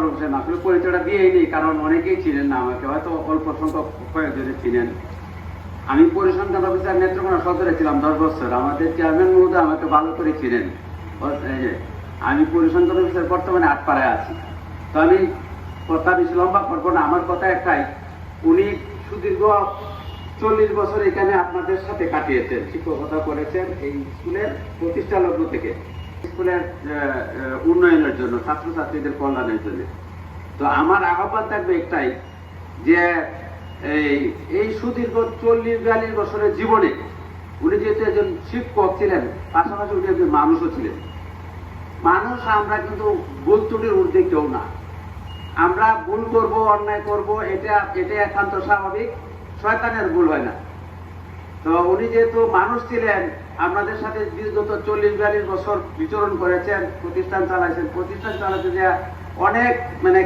মোশারফ হোসেন আসলে পরিচয়টা দিয়েই নেই কারণ অনেকেই চিনেন না আমাকে হয়তো অল্প সংখ্যক কয়েকজনে চিনেন আমি পরিসংখ্যান অফিসার নেত্রকোনা সদরে ছিলাম দশ বছর আমাদের চেয়ারম্যান মহোদয় আমাকে ভালো করে যে, আমি পরিসংখ্যান অফিসার বর্তমানে আটপাড়ায় আছি। তো আমি কথা বেশি লম্বা করব না আমার কথা একটাই উনি সুদীর্ঘ চল্লিশ বছর এখানে আপনাদের সাথে কাটিয়েছেন শিক্ষকতা করেছেন এই স্কুলের প্রতিষ্ঠা লগ্ন থেকে। স্কুলের উন্নয়নের জন্য, ছাত্রছাত্রীদের কল্যাণের জন্য। তো আমার আহ্বান থাকবে একটাই, যে এই এই সুদীর্ঘ চল্লিশ, বিয়াল্লিশ বছরের জীবনে উনি যেহেতু একজন শিক্ষক ছিলেন, পাশাপাশি উনি একজন মানুষও ছিলেন। মানুষ আমরা কিন্তু ভুল ত্রুটির ঊর্ধ্বে কেউ না। আমরা ভুল করব, অন্যায় করব, এটা এটা একান্ত স্বাভাবিক। শয়তানের ভুল হয় না। তো উনি যেহেতু মানুষ ছিলেন, আপনাদের সাথে গত চল্লিশ, বিয়াল্লিশ বছর বিচরণ করেছেন, প্রতিষ্ঠান চালাইছেন। প্রতিষ্ঠান চালাতে যে অনেক মানে